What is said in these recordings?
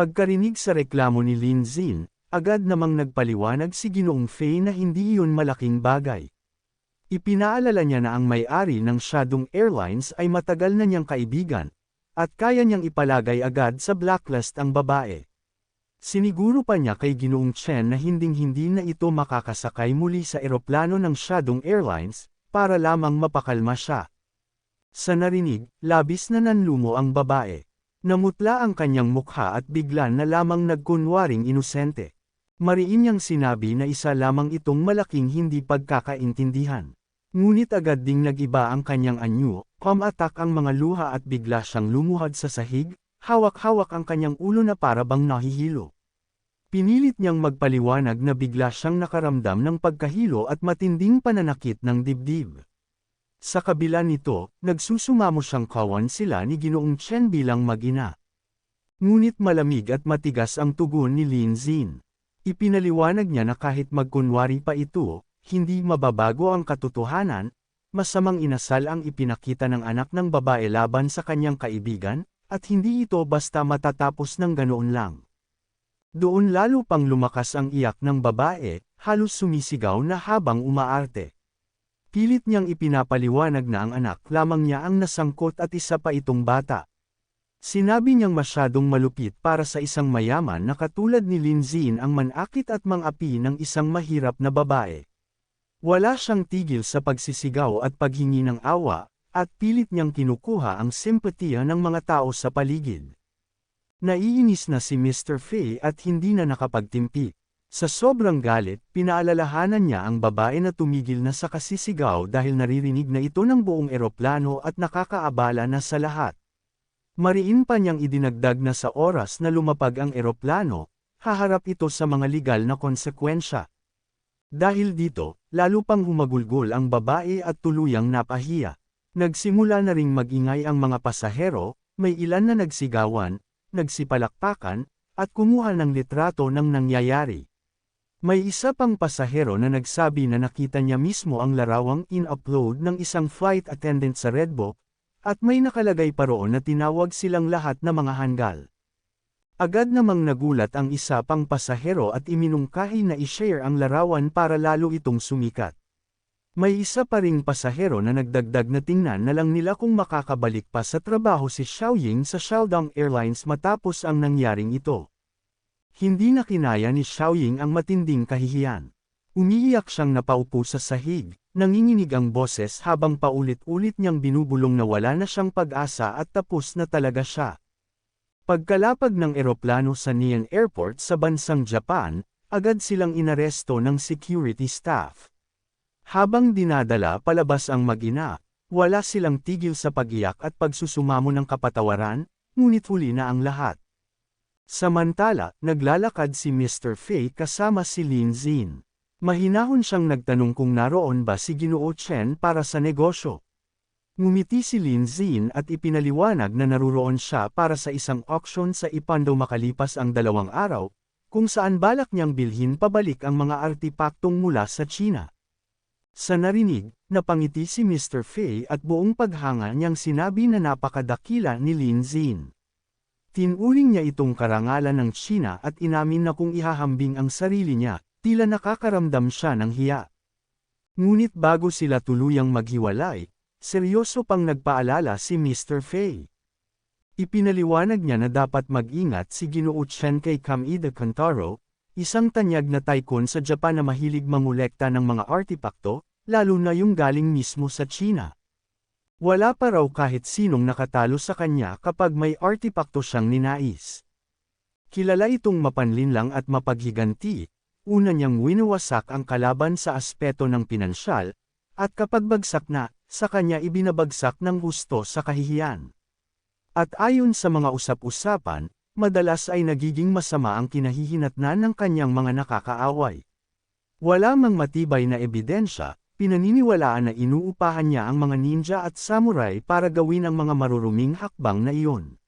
Pagkarinig sa reklamo ni Lin Zin, agad namang nagpaliwanag si Ginoong Fei na hindi iyon malaking bagay. Ipinaalala niya na ang may-ari ng Shandong Airlines ay matagal na niyang kaibigan, at kaya niyang ipalagay agad sa blacklist ang babae. Siniguro pa niya kay Ginoong Chen na hinding-hindi na ito makakasakay muli sa eroplano ng Shandong Airlines, para lamang mapakalma siya. Sa narinig, labis na nanlumo ang babae. Namutla ang kanyang mukha at bigla na lamang nagkunwaring inosente. Mariin niyang sinabi na isa lamang itong malaking hindi pagkakaintindihan. Ngunit agad ding nagiba ang kanyang anyo, kumatak ang mga luha at bigla siyang lumuhad sa sahig, hawak-hawak ang kanyang ulo na para bang nahihilo. Pinilit niyang magpaliwanag na bigla siyang nakaramdam ng pagkahilo at matinding pananakit ng dibdib. Sa kabila nito, nagsusumamo siyang kawan sila ni Ginoong Chen bilang magina. Ngunit malamig at matigas ang tugon ni Lin Zin. Ipinaliwanag niya na kahit magkunwari pa ito, hindi mababago ang katotohanan, masamang inasal ang ipinakita ng anak ng babae laban sa kanyang kaibigan, at hindi ito basta matatapos ng ganoon lang. Doon lalo pang lumakas ang iyak ng babae, halos sumisigaw na habang umaarte. Pilit niyang ipinapaliwanag na ang anak lamang niya ang nasangkot at isa pa itong bata. Sinabi niyang masyadong malupit para sa isang mayaman na katulad ni Linzin ang manakit at mangapi ng isang mahirap na babae. Wala siyang tigil sa pagsisigaw at paghingi ng awa, at pilit niyang kinukuha ang simpatiya ng mga tao sa paligid. Naiinis na si Mr. Fay at hindi na nakapagtimpi. Sa sobrang galit, pinaalalahanan niya ang babae na tumigil na sa kasisigaw dahil naririnig na ito ng buong eroplano at nakakaabala na sa lahat. Mariin pa niyang idinagdag na sa oras na lumapag ang eroplano, haharap ito sa mga legal na konsekwensya. Dahil dito, lalo pang humagulgol ang babae at tuluyang napahiya. Nagsimula na ring magingay ang mga pasahero, may ilan na nagsigawan, nagsipalakpakan, at kumuha ng litrato ng nangyayari. May isa pang pasahero na nagsabi na nakita niya mismo ang larawang in-upload ng isang flight attendant sa Redbook, at may nakalagay pa roon na tinawag silang lahat na mga hanggal. Agad namang nagulat ang isa pang pasahero at iminungkahi na i-share ang larawan para lalo itong sumikat. May isa pa ring pasahero na nagdagdag na tingnan na lang nila kung makakabalik pa sa trabaho si Xiaoying sa Shandong Airlines matapos ang nangyaring ito. Hindi na kinaya ni Xiaoying ang matinding kahihiyan. Umiiyak siyang napaupo sa sahig, nanginginig ang boses habang paulit-ulit niyang binubulong na wala na siyang pag-asa at tapos na talaga siya. Pagkalapag ng eroplano sa Nian Airport sa bansang Japan, agad silang inaresto ng security staff. Habang dinadala palabas ang mag-ina, wala silang tigil sa pagiyak at pagsusumamo ng kapatawaran, ngunit huli na ang lahat. Samantala, naglalakad si Mr. Fay kasama si Lin Zin. Mahinahon siyang nagtanong kung naroon ba si Ginoo Chen para sa negosyo. Ngumiti si Lin Zin at ipinaliwanag na naruroon siya para sa isang auction sa Ipando makalipas ang dalawang araw, kung saan balak niyang bilhin pabalik ang mga artipaktong mula sa China. Sa narinig, napangiti si Mr. Fay at buong paghanga niyang sinabi na napakadakila ni Lin Zin. Tinuring niya itong karangalan ng China at inamin na kung ihahambing ang sarili niya, tila nakakaramdam siya ng hiya. Ngunit bago sila tuluyang maghiwalay, seryoso pang nagpaalala si Mr. Fay. Ipinaliwanag niya na dapat mag-ingat si Ginoo Chen kay Kamida Kantaro, isang tanyag na tycoon sa Japan na mahilig mangolekta ng mga artipakto, lalo na yung galing mismo sa China. Wala pa raw kahit sinong nakatalo sa kanya kapag may artipakto siyang ninais. Kilala itong mapanlinlang at mapaghiganti, una niyang winawasak ang kalaban sa aspeto ng pinansyal, at kapag bagsak na, sa kanya ibinabagsak ng gusto sa kahihiyan. At ayon sa mga usap-usapan, madalas ay nagiging masama ang kinahihinatnan ng kanyang mga nakakaaway. Wala mang matibay na ebidensya, Pinaniniwalaan na inuupahan niya ang mga ninja at samurai para gawin ang mga maruruming hakbang na iyon.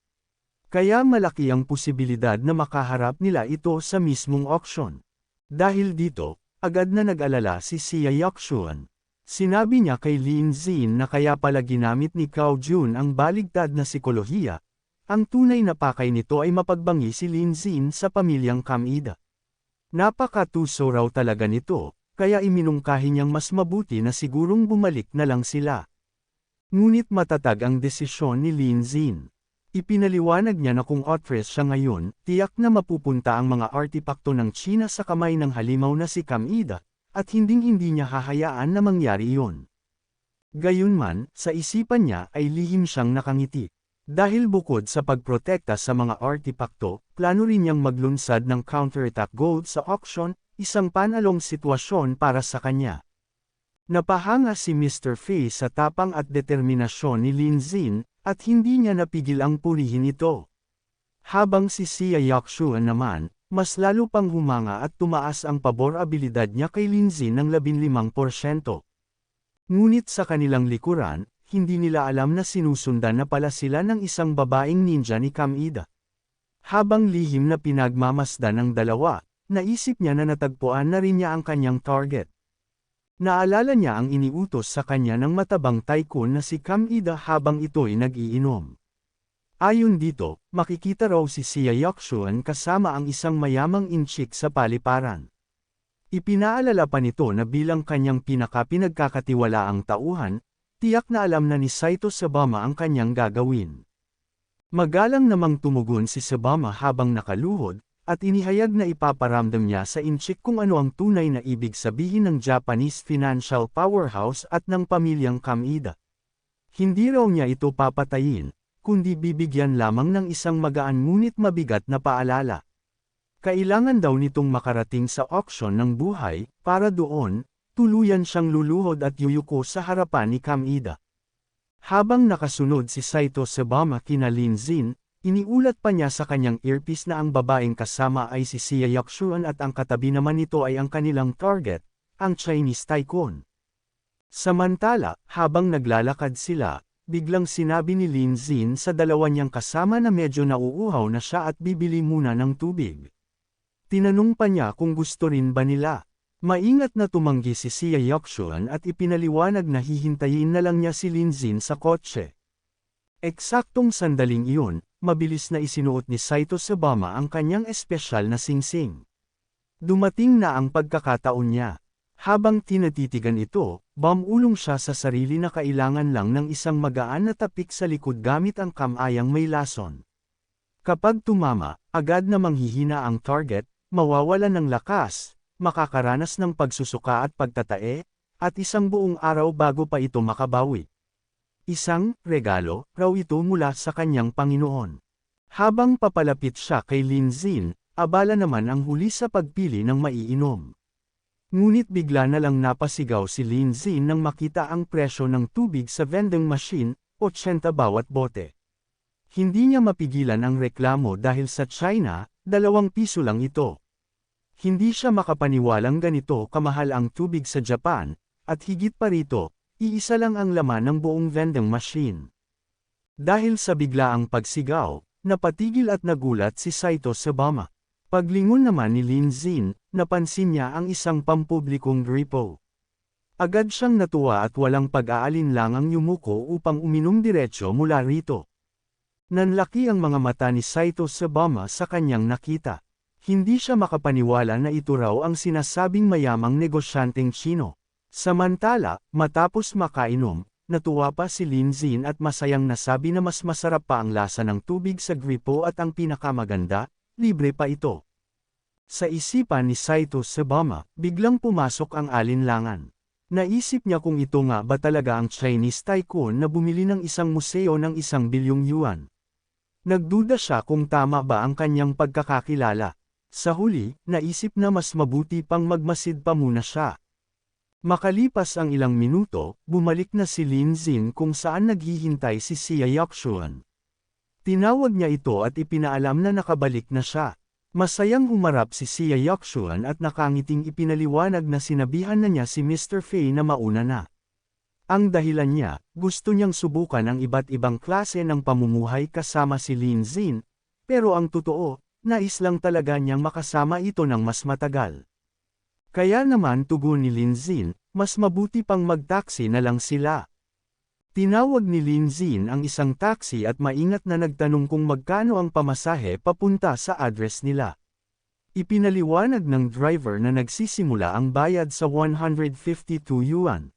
Kaya malaki ang posibilidad na makaharap nila ito sa mismong auction. Dahil dito, agad na nag-alala si Xia Yakshuan. Sinabi niya kay Lin Zin na kaya pala ginamit ni Cao Jun ang baligtad na sikolohiya, Ang tunay na pakay nito ay mapagbangi si Lin Zin sa pamilyang Kamida. Napakatuso raw talaga nito, kaya iminungkahi niyang mas mabuti na sigurong bumalik na lang sila. Ngunit matatag ang desisyon ni Lin Zin. Ipinaliwanag niya na kung actress siya ngayon, tiyak na mapupunta ang mga artipakto ng China sa kamay ng halimaw na si Kamida, at hinding-hindi niya hahayaan na mangyari iyon. Gayunman, sa isipan niya ay lihim siyang nakangiti. Dahil bukod sa pagprotekta sa mga artipakto, plano rin niyang maglunsad ng counterattack gold sa auction, isang panalong sitwasyon para sa kanya. Napahanga si Mr. Fei sa tapang at determinasyon ni Lin Zin, at hindi niya napigil ang purihin ito. Habang si Xia Yakshuan naman, mas lalo pang humanga at tumaas ang paborabilidad niya kay Lin Zin ng 15%. Ngunit sa kanilang likuran, hindi nila alam na sinusundan na pala sila ng isang babaeng ninja ni Kamida. Habang lihim na pinagmamasdan ng dalawa, naisip niya na natagpuan na rin niya ang kanyang target. Naalala niya ang iniutos sa kanya ng matabang tycoon na si Kamida habang ito'y nag-iinom. Ayon dito, makikita raw si Xia Yakshuan kasama ang isang mayamang inchik sa paliparan. Ipinaalala pa nito na bilang kanyang pinakapinagkakatiwalaang tauhan, tiyak na alam na ni Saito Sabama ang kanyang gagawin. Magalang namang tumugon si Sabama habang nakaluhod, at inihayag na ipaparamdam niya sa inchik kung ano ang tunay na ibig sabihin ng Japanese financial powerhouse at ng pamilyang Kamida. Hindi raw niya ito papatayin, kundi bibigyan lamang ng isang magaan ngunit mabigat na paalala. Kailangan daw nitong makarating sa auction ng buhay, para doon, tuluyan siyang luluhod at yuyuko sa harapan ni Kamida. Habang nakasunod si Saito Sabama kina Lin Zin, iniulat pa niya sa kanyang earpiece na ang babaeng kasama ay si Xia Yakshuan at ang katabi naman nito ay ang kanilang target, ang Chinese tycoon. Samantala, habang naglalakad sila, biglang sinabi ni Lin Zin sa dalawa niyang kasama na medyo nauuhaw na siya at bibili muna ng tubig. Tinanong pa niya kung gusto rin ba nila. Maingat na tumanggi si Xia Yakshuan at ipinaliwanag na hihintayin na lang niya si Lin Zin sa kotse. Eksaktong sandaling iyon, mabilis na isinuot ni Saito Sabama ang kanyang espesyal na singsing. Dumating na ang pagkakataon niya. Habang tinatitigan ito, bamulong siya sa sarili na kailangan lang ng isang magaan na tapik sa likod gamit ang kamayang may lason. Kapag tumama, agad na manghihina ang target, mawawala ng lakas, makakaranas ng pagsusuka at pagtatae, at isang buong araw bago pa ito makabawi. Isang regalo raw ito mula sa kanyang Panginoon. Habang papalapit siya kay Lin Zin, abala naman ang huli sa pagpili ng maiinom. Ngunit bigla na lang napasigaw si Lin Zin nang makita ang presyo ng tubig sa vending machine, 80 bawat bote. Hindi niya mapigilan ang reklamo dahil sa China, dalawang piso lang ito. Hindi siya makapaniwalang ganito kamahal ang tubig sa Japan, at higit pa rito, iisa lang ang laman ng buong vending machine. Dahil sa biglaang pagsigaw, napatigil at nagulat si Saito Sabama. Paglingon naman ni Lin Zin, napansin niya ang isang pampublikong gripo. Agad siyang natuwa at walang pag-aalinlangang yumuko upang uminom diretsyo mula rito. Nanlaki ang mga mata ni Saito Sabama sa kanyang nakita. Hindi siya makapaniwala na ito raw ang sinasabing mayamang negosyanteng Chino. Samantala, matapos makainom, natuwa pa si Lin Zin at masayang nasabi na mas masarap pa ang lasa ng tubig sa gripo at ang pinakamaganda, libre pa ito. Sa isipan ni Saito Sabama, biglang pumasok ang alinlangan. Naisip niya kung ito nga ba talaga ang Chinese tycoon na bumili ng isang museo ng isang bilyong yuan. Nagduda siya kung tama ba ang kanyang pagkakakilala. Sa huli, naisip na mas mabuti pang magmasid pa muna siya. Makalipas ang ilang minuto, bumalik na si Lin Zin kung saan naghihintay si Xia Yakshuan. Tinawag niya ito at ipinaalam na nakabalik na siya. Masayang humarap si Xia Yakshuan at nakangiting ipinaliwanag na sinabihan na niya si Mr. Fei na mauna na. Ang dahilan niya, gusto niyang subukan ang iba't ibang klase ng pamumuhay kasama si Lin Zin, pero ang totoo, nais lang talaga niyang makasama ito ng mas matagal. Kaya naman tugon ni Lin Zin, mas mabuti pang magtaksi na lang sila. Tinawag ni Lin Zin ang isang taxi at maingat na nagtanong kung magkano ang pamasahe papunta sa address nila. Ipinaliwanag ng driver na nagsisimula ang bayad sa 152 yuan.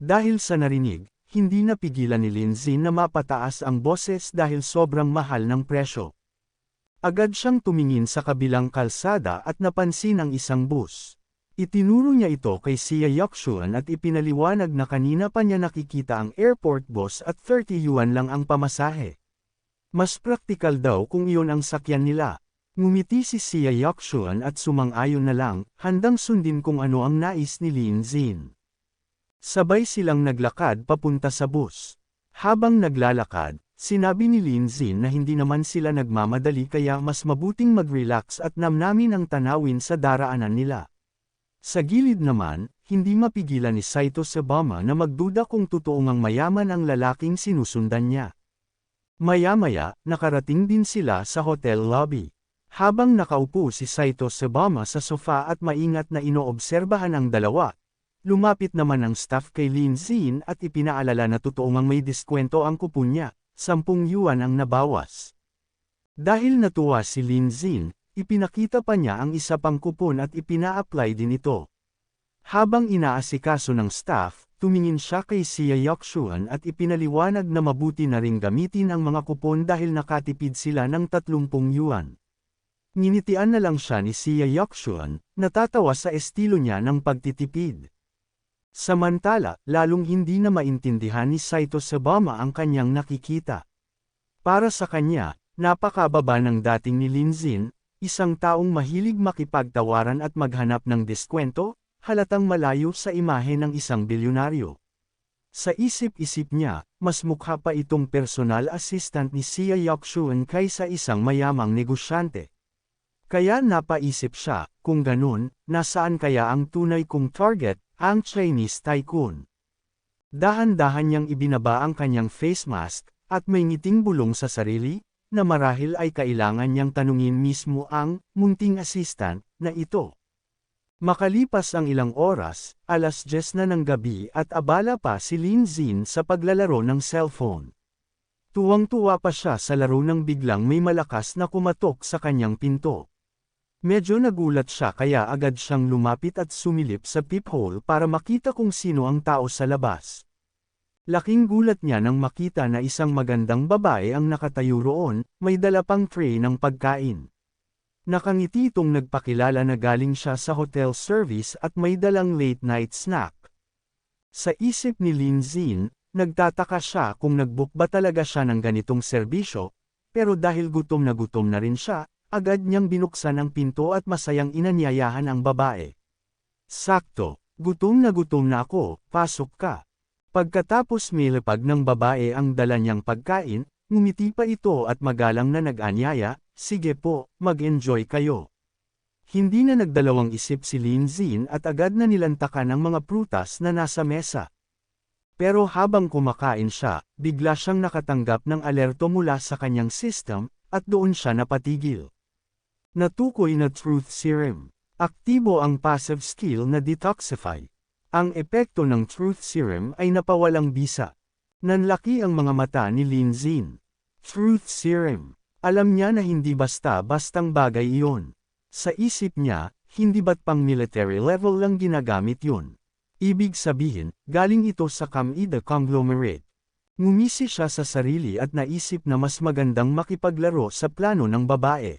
Dahil sa narinig, hindi napigilan ni Lin Zin na mapataas ang boses dahil sobrang mahal ng presyo. Agad siyang tumingin sa kabilang kalsada at napansin ang isang bus. Itinuro niya ito kay Sia Yokshuan at ipinaliwanag na kanina pa niya nakikita ang airport bus at 30 yuan lang ang pamasahe. Mas praktikal daw kung iyon ang sakyan nila. Ngumiti si Sia Yokshuan at sumang-ayon na lang, handang sundin kung ano ang nais ni Lin Zin. Sabay silang naglakad papunta sa bus. Habang naglalakad, Sinabi ni Lin Zin na hindi naman sila nagmamadali kaya mas mabuting mag-relax at namnamin ang tanawin sa daraanan nila. Sa gilid naman, hindi mapigilan ni Saito Sabama na magduda kung totoong ang mayaman ang lalaking sinusundan niya. Maya-maya, nakarating din sila sa hotel lobby. Habang nakaupo si Saito Sabama sa sofa at maingat na inoobserbahan ang dalawa, lumapit naman ang staff kay Lin Zin at ipinaalala na totoong ang may diskwento ang kupon niya. Sampung yuan ang nabawas. Dahil natuwa si Lin Zin, ipinakita pa niya ang isa pang kupon at ipina-apply din ito. Habang inaasikaso ng staff, tumingin siya kay Sia Yokshuan at ipinaliwanag na mabuti na ring gamitin ang mga kupon dahil nakatipid sila ng 30 yuan. Nginitian na lang siya ni Sia Yokshuan, natatawa sa estilo niya ng pagtitipid. Samantala, lalong hindi na maintindihan ni Saito Sabama ang kanyang nakikita. Para sa kanya, napakababa ng dating ni Linzin, isang taong mahilig makipagtawaran at maghanap ng diskwento, halatang malayo sa imahe ng isang bilyonaryo. Sa isip-isip niya, mas mukha pa itong personal assistant ni Sia Yokshuan kaysa isang mayamang negosyante. Kaya napaisip siya, kung ganun, nasaan kaya ang tunay kong target, ang Chinese tycoon. Dahan-dahan niyang ibinaba ang kanyang face mask, at may ngiting bulong sa sarili, na marahil ay kailangan niyang tanungin mismo ang munting assistant na ito. Makalipas ang ilang oras, alas 10 na ng gabi at abala pa si Lin Zin sa paglalaro ng cellphone. Tuwang-tuwa pa siya sa laro nang biglang may malakas na kumatok sa kanyang pinto. Medyo nagulat siya kaya agad siyang lumapit at sumilip sa peephole para makita kung sino ang tao sa labas. Laking gulat niya nang makita na isang magandang babae ang nakatayo roon, may dala pang tray ng pagkain. Nakangiti itong nagpakilala na galing siya sa hotel service at may dalang late night snack. Sa isip ni Lin Zin, nagtataka siya kung nagbook ba talaga siya ng ganitong serbisyo, pero dahil gutom na gutom na rin siya, Agad niyang binuksan ang pinto at masayang inanyayahan ang babae. Sakto, gutom na gutom na ako, pasok ka. Pagkatapos milipag ng babae ang dala niyang pagkain, ngumiti pa ito at magalang na nag-anyaya, sige po, mag-enjoy kayo. Hindi na nagdalawang isip si Lin Zin at agad na nilantakan ang mga prutas na nasa mesa. Pero habang kumakain siya, bigla siyang nakatanggap ng alerto mula sa kanyang system, at doon siya napatigil. Natukoy na truth serum. Aktibo ang passive skill na detoxify. Ang epekto ng truth serum ay napawalang bisa. Nanlaki ang mga mata ni Lin Zin. Truth serum. Alam niya na hindi basta-bastang bagay iyon. Sa isip niya, hindi ba't pang military level lang ginagamit yun. Ibig sabihin, galing ito sa Kamida conglomerate. Ngumisi siya sa sarili at naisip na mas magandang makipaglaro sa plano ng babae.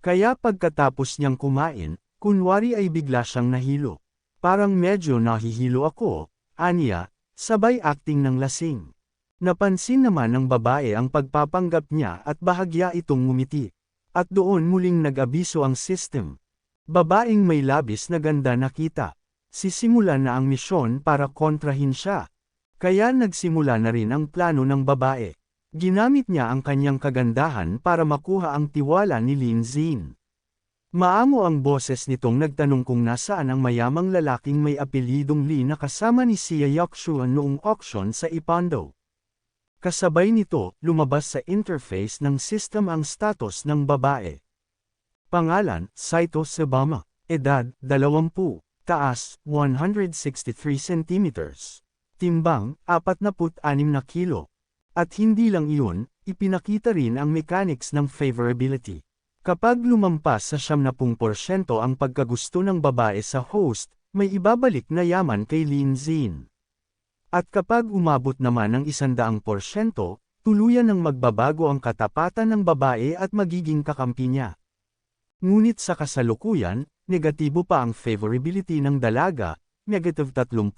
Kaya pagkatapos niyang kumain, kunwari ay bigla siyang nahilo. Parang medyo nahihilo ako, aniya, sabay acting ng lasing. Napansin naman ng babae ang pagpapanggap niya at bahagya itong ngumiti. At doon muling nag-abiso ang system. Babaeng may labis na ganda nakita. Sisimula na ang misyon para kontrahin siya. Kaya nagsimula na rin ang plano ng babae. Ginamit niya ang kanyang kagandahan para makuha ang tiwala ni Lin Zin. Maamo ang boses nitong nagtanong kung nasaan ang mayamang lalaking may apelidong Li na kasama ni Sia Yokshuan noong auction sa Ipando. Kasabay nito, lumabas sa interface ng system ang status ng babae. Pangalan, Saito Sabama. Edad, 20. Taas, 163 cm. Timbang, 46 na kilo. At hindi lang iyon, ipinakita rin ang mechanics ng favorability. Kapag lumampas sa 70% ang pagkagusto ng babae sa host, may ibabalik na yaman kay Lin Zin. At kapag umabot naman ng 100%, tuluyan ng magbabago ang katapatan ng babae at magiging kakampi niya. Ngunit sa kasalukuyan, negatibo pa ang favorability ng dalaga, negative 30%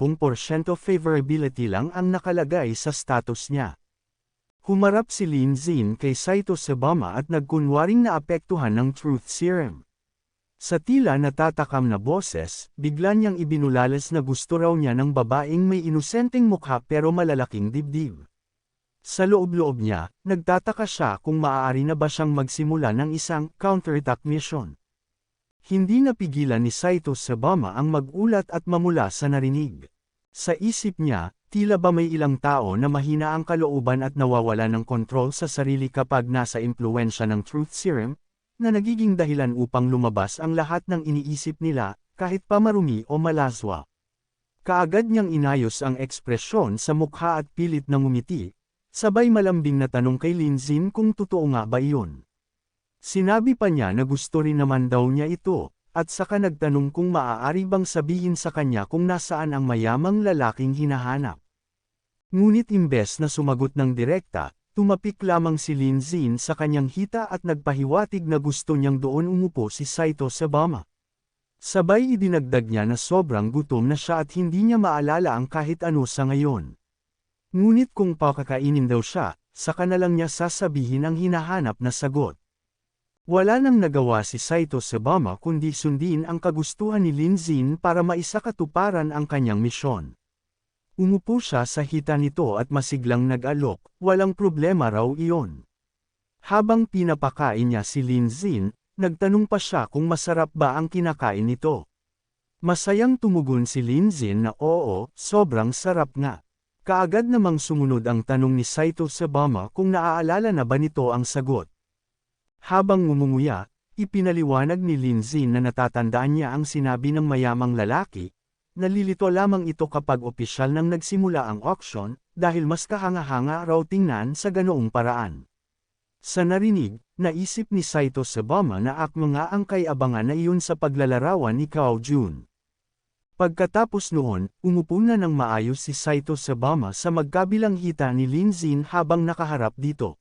favorability lang ang nakalagay sa status niya. Humarap si Lin Zin kay Saito Sabama at nagkunwaring naapektuhan ng truth serum. Sa tila natatakam na boses, bigla niyang ibinulalas na gusto raw niya ng babaeng may inosenteng mukha pero malalaking dibdib. Sa loob-loob niya, nagtataka siya kung maaari na ba siyang magsimula ng isang counterattack mission. Hindi napigilan ni Saito Sabama ang magulat at mamula sa narinig. Sa isip niya, tila ba may ilang tao na mahina ang kalooban at nawawala ng kontrol sa sarili kapag nasa impluensya ng truth serum, na nagiging dahilan upang lumabas ang lahat ng iniisip nila, kahit pamarumi o malaswa. Kaagad niyang inayos ang ekspresyon sa mukha at pilit na ngumiti, sabay malambing na tanong kay Linzin kung totoo nga ba iyon. Sinabi pa niya na gusto rin naman daw niya ito, at saka nagtanong kung maaari bang sabihin sa kanya kung nasaan ang mayamang lalaking hinahanap. Ngunit imbes na sumagot ng direkta, tumapik lamang si Lin Zin sa kanyang hita at nagpahiwatig na gusto niyang doon umupo si Saito Sabama. Sabay idinagdag niya na sobrang gutom na siya at hindi niya maalala ang kahit ano sa ngayon. Ngunit kung pakakainin daw siya, saka na lang niya sasabihin ang hinahanap na sagot. Wala nang nagawa si Saito Sabama kundi sundin ang kagustuhan ni Lin Zin para maisakatuparan ang kanyang misyon. Umupo siya sa hita nito at masiglang nag-alok, walang problema raw iyon. Habang pinapakain niya si Lin Zin, nagtanong pa siya kung masarap ba ang kinakain nito. Masayang tumugon si Lin Zin na oo, sobrang sarap nga. Kaagad namang sumunod ang tanong ni Saito Sabama kung naaalala na ba nito ang sagot. Habang ngumunguya, ipinaliwanag ni Lindsay na natatandaan niya ang sinabi ng mayamang lalaki, nalilito lamang ito kapag opisyal nang nagsimula ang auction, dahil mas kahanga-hanga raw tingnan sa ganoong paraan. Sa narinig, naisip ni Saito Sabama na akma nga ang kay-abangan na iyon sa paglalarawan ni Kao Jun. Pagkatapos noon, umupo na ng maayos si Saito Sabama sa magkabilang hita ni Lin Zin habang nakaharap dito.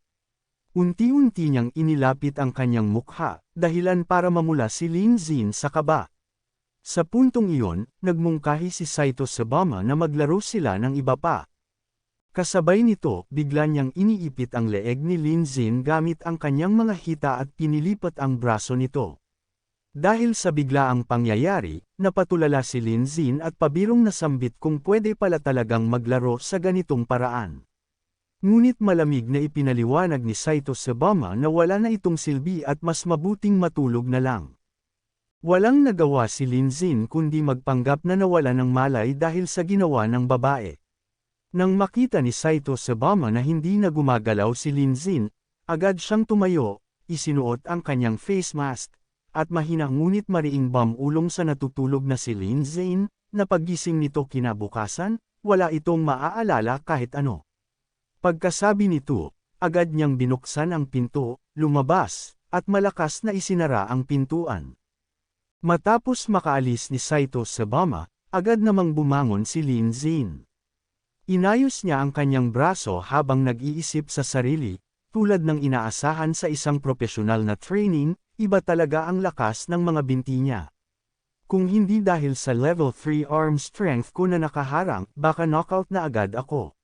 Unti-unti niyang inilapit ang kanyang mukha, dahilan para mamula si Lin Zin sa kaba. Sa puntong iyon, nagmungkahi si Saito Sabama na maglaro sila ng iba pa. Kasabay nito, bigla niyang iniipit ang leeg ni Lin Zin gamit ang kanyang mga hita at pinilipat ang braso nito. Dahil sa biglaang pangyayari, napatulala si Lin Zin at pabirong nasambit kung pwede pala talagang maglaro sa ganitong paraan. Ngunit malamig na ipinaliwanag ni Saito Sabama na wala na itong silbi at mas mabuting matulog na lang. Walang nagawa si Linzin kundi magpanggap na nawala ng malay dahil sa ginawa ng babae. Nang makita ni Saito Sabama na hindi na gumagalaw si Linzin, agad siyang tumayo, isinuot ang kanyang face mask, at mahina ngunit mariing bamulong sa natutulog na si Linzin, na paggising nito kinabukasan, wala itong maaalala kahit ano. Pagkasabi nito, agad niyang binuksan ang pinto, lumabas, at malakas na isinara ang pintuan. Matapos makaalis ni Saito Sabama, agad namang bumangon si Lin Zin. Inayos niya ang kanyang braso habang nag-iisip sa sarili, tulad ng inaasahan sa isang profesional na training, iba talaga ang lakas ng mga binti niya. Kung hindi dahil sa level 3 arm strength ko na nakaharang, baka knockout na agad ako.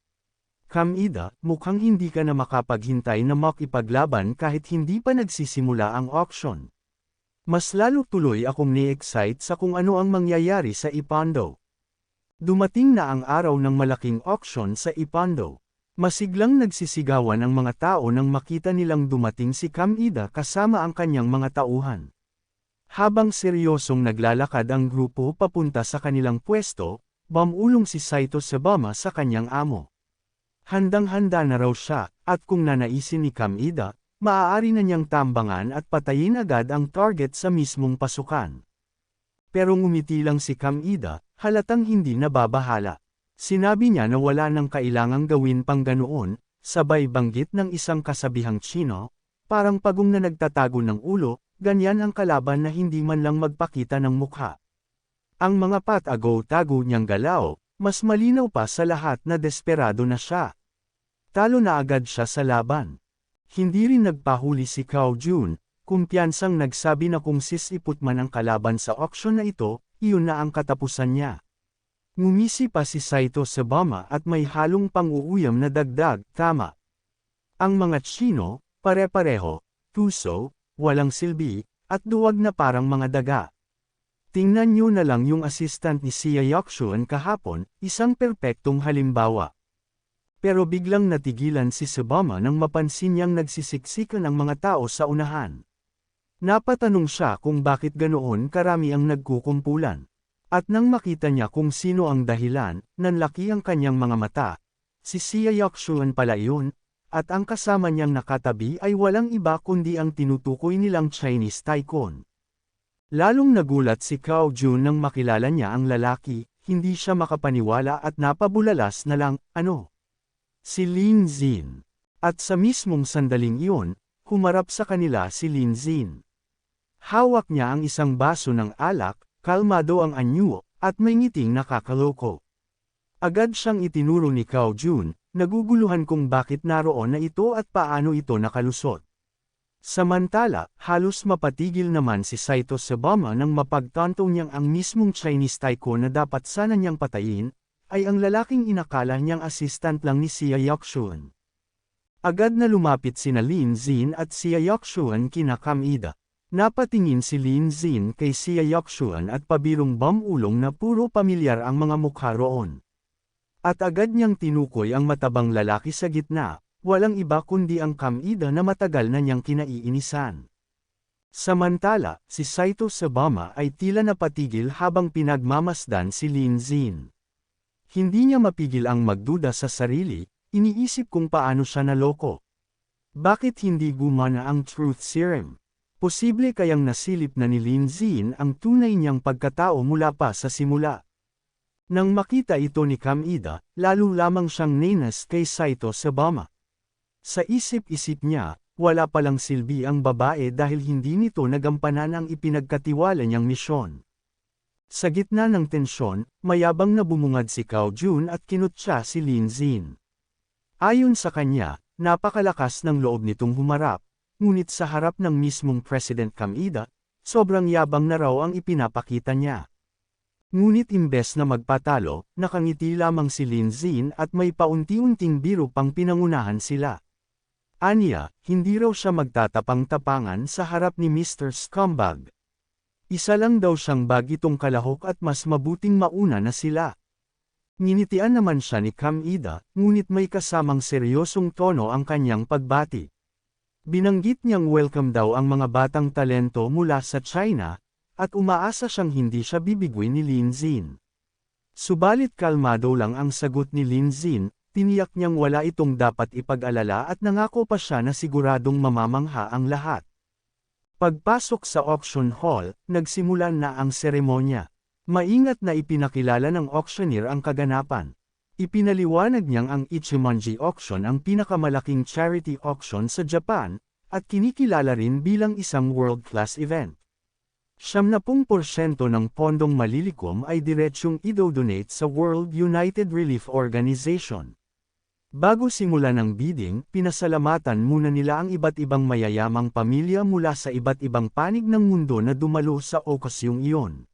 Kamida, mukhang hindi ka na makapaghintay na makipaglaban kahit hindi pa nagsisimula ang auction. Mas lalo tuloy akong ni-excite sa kung ano ang mangyayari sa Ipando. Dumating na ang araw ng malaking auction sa Ipando. Masiglang nagsisigawan ang mga tao nang makita nilang dumating si Kamida kasama ang kanyang mga tauhan. Habang seryosong naglalakad ang grupo papunta sa kanilang pwesto, bamulong si Saito Sabama sa kanyang amo. Handang-handa na raw siya, at kung nanaisin ni Kamida, maaari na niyang tambangan at patayin agad ang target sa mismong pasukan. Pero ngumiti lang si Kamida, halatang hindi nababahala. Sinabi niya na wala nang kailangang gawin pang ganoon, sabay banggit ng isang kasabihang Chino, parang pagong na nagtatago ng ulo, ganyan ang kalaban na hindi man lang magpakita ng mukha. Ang mga patago-tago niyang galaw, mas malinaw pa sa lahat na desperado na siya. Talo na agad siya sa laban. Hindi rin nagpahuli si Cao Jun, kumpiyansang nagsabi na kung sisipot man ang kalaban sa auction na ito, iyon na ang katapusan niya. Ngumisi pa si Saito sa Bama at may halong pang-uuyam na dagdag, tama. Ang mga Chino, pare-pareho, tuso, walang silbi, at duwag na parang mga daga. Tingnan nyo na lang yung assistant ni Sia Yakshuan kahapon, isang perpektong halimbawa. Pero biglang natigilan si Sabama nang mapansin niyang nagsisiksikan ang mga tao sa unahan. Napatanong siya kung bakit ganoon karami ang nagkukumpulan. At nang makita niya kung sino ang dahilan, nanlaki ang kanyang mga mata. Si Sia Yakshuan pala iyon, at ang kasama niyang nakatabi ay walang iba kundi ang tinutukoy nilang Chinese tycoon. Lalong nagulat si Cao Jun nang makilala niya ang lalaki, hindi siya makapaniwala at napabulalas na lang, ano? Si Lin Zin. At sa mismong sandaling iyon, humarap sa kanila si Lin Zin. Hawak niya ang isang baso ng alak, kalmado ang anyo, at may ngiting nakakaloko. Agad siyang itinuro ni Cao Jun, naguguluhan kung bakit naroon na ito at paano ito nakalusot. Samantala, halos mapatigil naman si Saito Sabama nang mapagtanto niyang ang mismong Chinese tycoon na dapat sana niyang patayin, ay ang lalaking inakala niyang assistant lang ni Sia Yakshuan. Agad na lumapit sina Lin Zin at Sia Yakshuan kina Kamida. Napatingin si Lin Zin kay Sia Yakshuan at pabirong bamulong na puro pamilyar ang mga mukha roon. At agad niyang tinukoy ang matabang lalaki sa gitna, walang iba kundi ang kamida na matagal na niyang kinaiinisan. Samantala, si Saito Sabama ay tila napatigil habang pinagmamasdan si Lin Zin. Hindi niya mapigil ang magduda sa sarili, iniisip kung paano siya naloko. Bakit hindi gumana ang truth serum? Posible kayang nasilip na ni Lin Zin ang tunay niyang pagkatao mula pa sa simula. Nang makita ito ni Kamida, lalo lamang siyang nenas kay Saito Sabama. Sa isip-isip niya, wala palang silbi ang babae dahil hindi nito nagampanan ang ipinagkatiwala niyang misyon. Sa gitna ng tensyon, mayabang na bumungad si Cao Jun at kinutya si Lin Zin. Ayon sa kanya, napakalakas ng loob nitong humarap, ngunit sa harap ng mismong President Kamida, sobrang yabang na raw ang ipinapakita niya. Ngunit imbes na magpatalo, nakangiti lamang si Lin Zin at may paunti-unting biro pang pinangunahan sila. Anya, hindi raw siya magtatapang-tapangan sa harap ni Mr. Scumbag. Isa lang daw siyang bagitong kalahok at mas mabuting mauna na sila. Nginitian naman siya ni Kamida, ngunit may kasamang seryosong tono ang kanyang pagbati. Binanggit niyang welcome daw ang mga batang talento mula sa China, at umaasa siyang hindi siya bibigwin ni Lin Zin. Subalit kalmado lang ang sagot ni Lin Zin, tiniyak niyang wala itong dapat ipag-alala at nangako pa siya na siguradong mamamangha ang lahat. Pagpasok sa auction hall, nagsimula na ang seremonya. Maingat na ipinakilala ng auctioneer ang kaganapan. Ipinaliwanag niyang ang Ichimonji Auction ang pinakamalaking charity auction sa Japan, at kinikilala rin bilang isang world-class event. Siyam na pung porsyento ng pondong malilikom ay diretsyong idodonate sa World United Relief Organization. Bago simulan ang bidding, pinasalamatan muna nila ang iba't ibang mayayamang pamilya mula sa iba't ibang panig ng mundo na dumalo sa okasyong iyon.